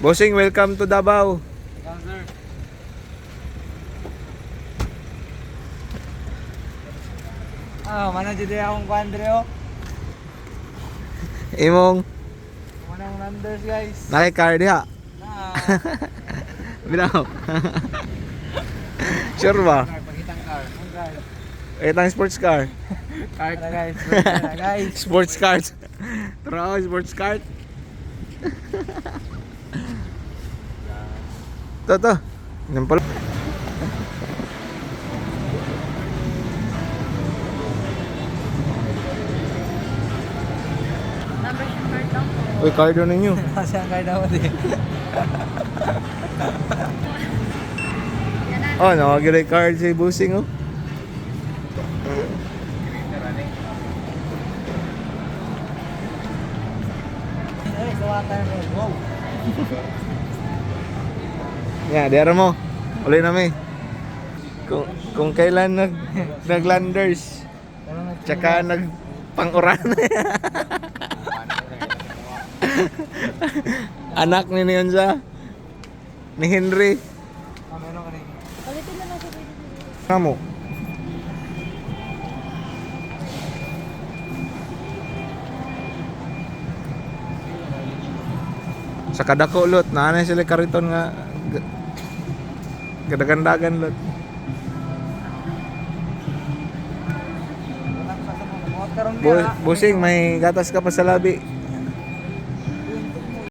Bossing, welcome to Davao. Ah, mana jadi akong kuan dire oh. Imong Manang numbers guys. nakikard diha. Nah, Binaw. sure ba? pagitang car. Oh. Itang sports car. Card na guys. Guys. Sports card. Tara, sports card. To, to. Yan pala. Uy, card na ninyo. Kasi ang card ako din. Oh, nakagilay card si Busing, oh. Ay, sawa tayo mo. Wow. Yan, dera mo. Uli na. Kung, kung kailan nag, naglanders, tsaka nag panguran. Anak ni niyon sa ni Henry. Meron ka rin. Ulitin na lang sa kadako lot, naanay sila kariton nga gadagandagan lot. Bu- busing, may gatas ka pa sa labi.